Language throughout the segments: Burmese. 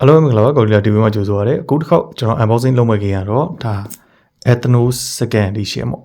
အားလုံးမင်္ဂလာပါကော်လီလာ TV မှာကြိုဆိုပါရစေအခုတစ်ခေါက်ကျွန်တော် unboxing လုပ်မဲ့ခင်ရတော့ဒါ Ethnos second edition ပေါ့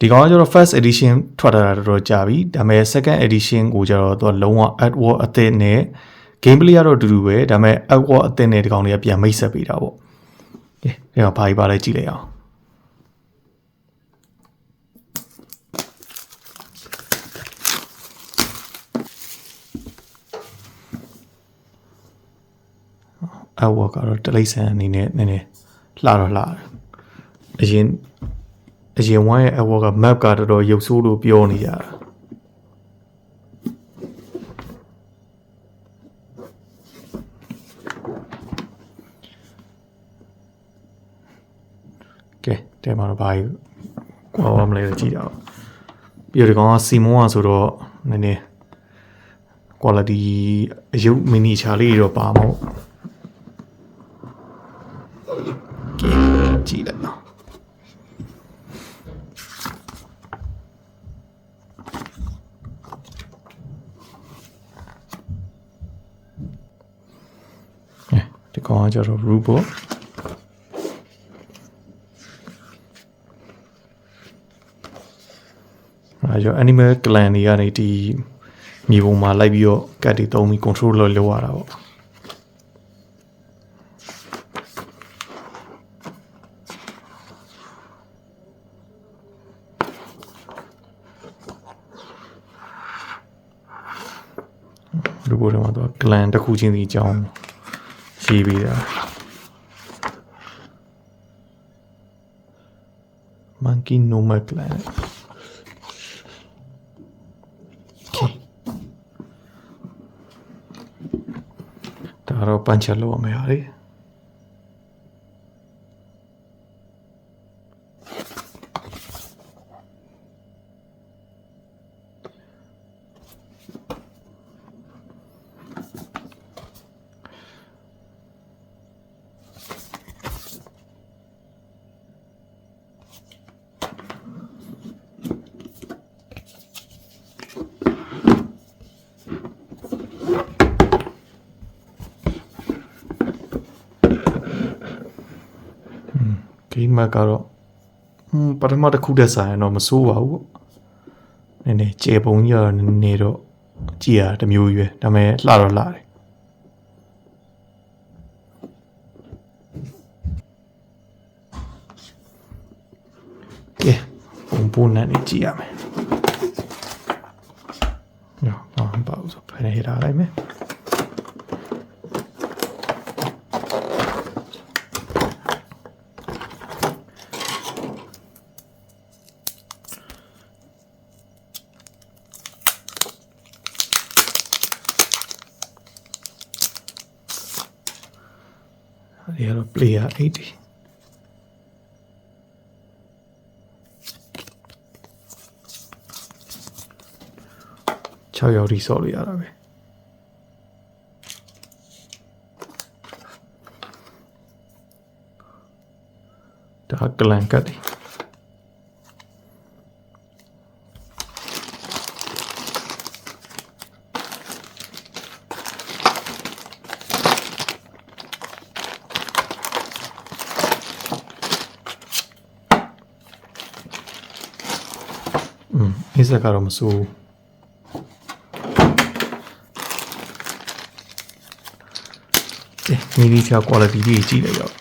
ဒီကောင်ကကျတော့ first edition ထွက်လာတာတော်တော်ကြာပြီဒါပေမဲ့ second edition ကိုကျတော့သူကလုံးဝ artwork အသစ်နဲ့ gameplay ကတော့အတူတူပဲဒါပေမဲ့ artwork အသစ်နဲ့ဒီကောင်တွေကပြန်မိတ်ဆက်ပေးတာပေါ့ကဲဒီတော့ဘာကြီးပါလဲကြည့်လိုက်အောင် အဝါကတော့တလိမ့်ဆန်အနေနဲ့နည်းနည်းလှတော့လှတယ်အရင်အရင်ဝိုင်းရဲ့အဝါက map ကတော်တော်ရုပ်ဆိုးလို့ပြောနေကြတာကဲတဲမှာတော့ဘာကြီးကွာဝမလဲကြည့်တော့ပြီးတော့ဒီကောင်ကစီမွန်อ่ะဆိုတော့နည်းနည်း quality အယုတ် mini ချာလေးတွေတော့ပါမှာ ပေါ့ကြည့်လိုက်နော်အဲဒီကောင်ကကျတော့ robot အဲကြောင့် animal clan တွေကနေဒီမြေပုံမှာလိုက်ပြီးတော့ကတ်တွေတုံးပြီး control လုပ်လုပ်ရတာပေါ့ လူဘိုထဲမှာတော့ဂလန်တစ်ခုချင်းစီအကြောင်းရေးပေးတာ monkey normal clan okay ဒါတော့ပန်းချက်လို့ရမယ်ဟာလေ ဂိမ်းမက်ကတော့ဟွန်းပထမတစ်ခုတည်းဆိုင်ရင်တော့မစိုးပါဘူးပေါ့နည်းနည်းကျေပုံကြီးကတော့နည်းနည်းတော့ကြည်ရတာတစ်မျိုးရွယ်ဒါပေမဲ့လှတော့လှတယ်ကဲပုံပုံနဲ့နေကြည့်ရမယ်နော်ဘာမှမပါဘူးဆိုဖယ်နေထားလိုက်မယ် ဒီကတော့ player 806ရောက်ဒီဆော့လို့ရတာပဲဒါကလန်ကတ်တယ် อืมအိစက်ကတော့မစိုးဘူးကဲမိမိချာ quality ကြီးကြည့်လိုက်တော့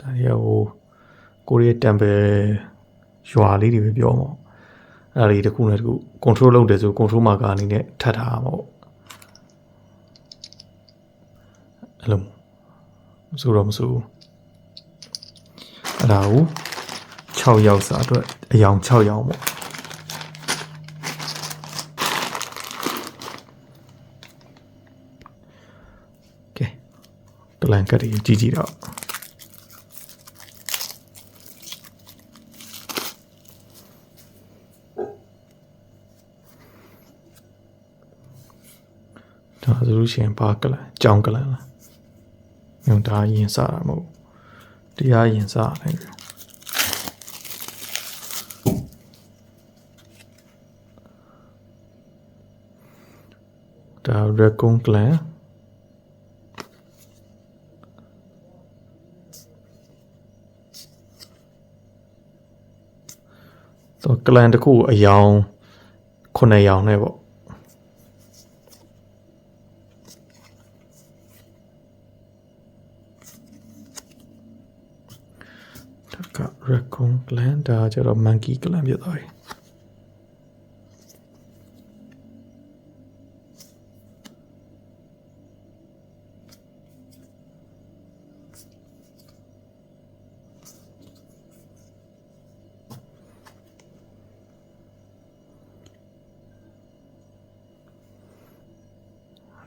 ဒါရဟိုကိုရီးယား temple ရွာလေးတွေပဲပြောမှာအဲ့ဒါလေးတစ်ခုနဲ့တစ်ခု control လုပ်တယ်ဆို control marker အနေနဲ့ထပ်ထားမှာပေါ့ အဲ့လိုမဆိုတော့မဆိုဘူးအဲ့ဒါကို6ရောက်စာအတွက်အယောင်6ယောင်ပေါ့ကဲပလန်ကတ်တွေကြီးကြီးတော့ဒါဆိုလို့ရှိရင်ဘာကလန်ကြောင်ကလန်လား ညွန်ဒါရင်စတာမဟုတ်တရားရင်စတယ်ဒါ recon clan တော့ clan တခုအယောင်900နဲ့ပေါ့ Raccoon Clan ဒါကျတော့ Monkey Clan ဖြစ်သွားပြီ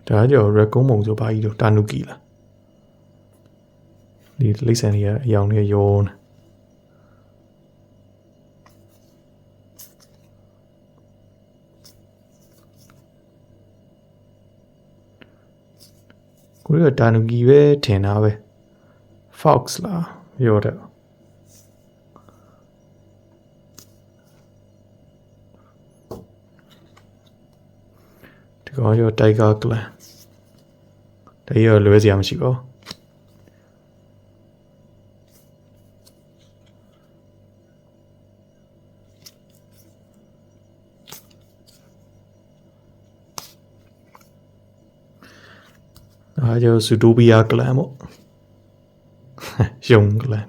ဒါကြောင့်ရက်ကုန်းမုံဆိုဘာကြီးတော့တာနုကီလားဒီလိမ့်ဆန်တွေကအယောင်တွေရောနေ ကိုရတာနုကီပဲထင်တာပဲ Fox လားပြောတယ်ဒီကောင်ရော Tiger Clan ဒါကြီးရောလွဲစရာမရှိပါဘူး ဒါကြောင့် Zootopia Clan ပေါ့ယုံ Clan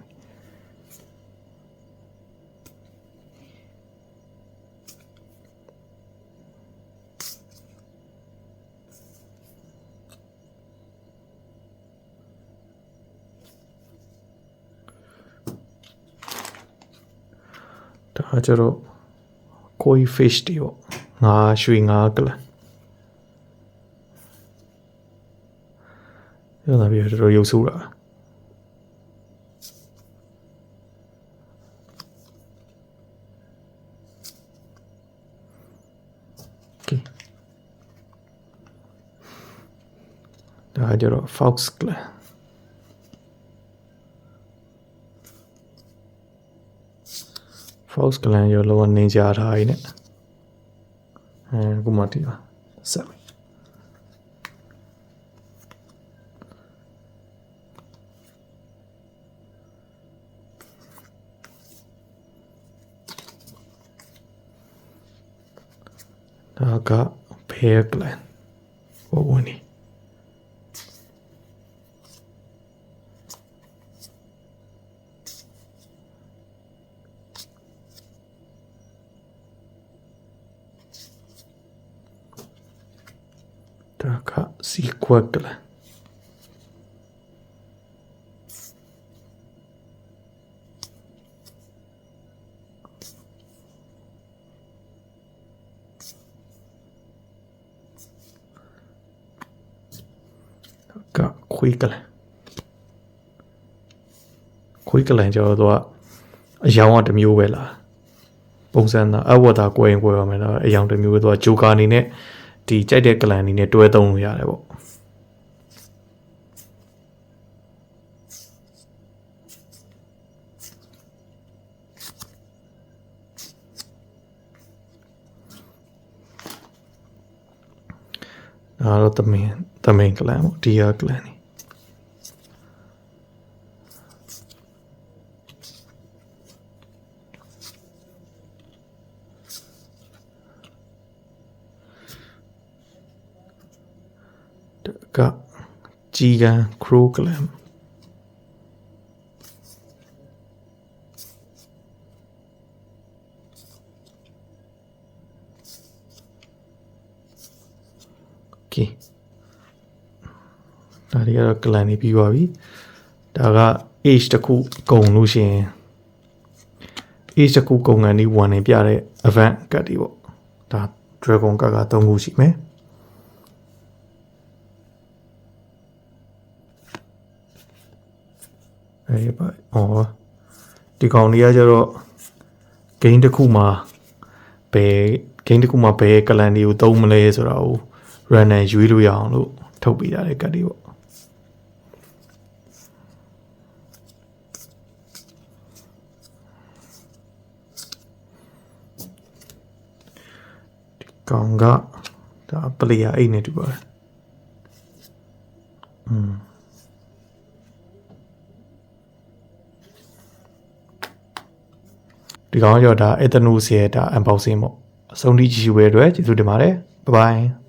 ဒါကျတော့ koi fish တွေပေါ့ငါရွှေငါကလန် ပြောတာပြတော်တော်ရုပ်ဆိုးတာဒါကျတော့ fox clan fox clan ရောလောနေကြထားရည်နဲ့အဲခုမှတီးပါဆက်ပြီဒါ က bear clan ဘဝင်နေ ဒါကစီကွက်ကလန်ဒါက ခွေးကလန်ခွေးကလန်ကျတော့သူကအယောင်ကတစ်မျိုးပဲလားပုံစံသာအဝတ်သာကွဲရင်ကွဲရမယ်တော့အယောင်တစ်မျိုးပဲသူကဂျိုကာအနေနဲ့ဒီကြိုက်တဲ့ကလန်အနေနဲ့တွဲသုံးလို့ရတယ်ပေါ့ဒါတော့သမင်သမင်ကလန်ပေါ့ဒီယာကလန်နေဒါက ကြီးကန်း crow clam ကဲဒါတွေကတော့ clan နေပြီးသွားပြီဒါက age တစ်ခုဂုံလို့ရှင် age တစ်ခုဂုံကန်ဒီ1နေပြတဲ့ event ကတ်ဒီပေါ့ဒါ dragon ကတ်က3ခုရှိမယ် အေးပါအော်ဒီကောင်လေးကကျတော့ game တစ်ခုမှာဘယ် game တစ်ခုမှာဘယ်ကလန်တွေကိုသုံးမလဲဆိုတာကို random ရွေးလို့ရအောင်လို့ထုတ်ပေးတာလေကတ်တွေပေါ့ဒီကောင်ကဒါ player 8နဲ့တူပါတယ် ဒီကောင်ကကျတော့ဒါ Ethnos ရဲ့ဒါ unboxing ပေါ့အဆုံးထိကြည့်ရှုပေးတဲ့အတွက်ကျေးဇူးတင်ပါတယ် bye bye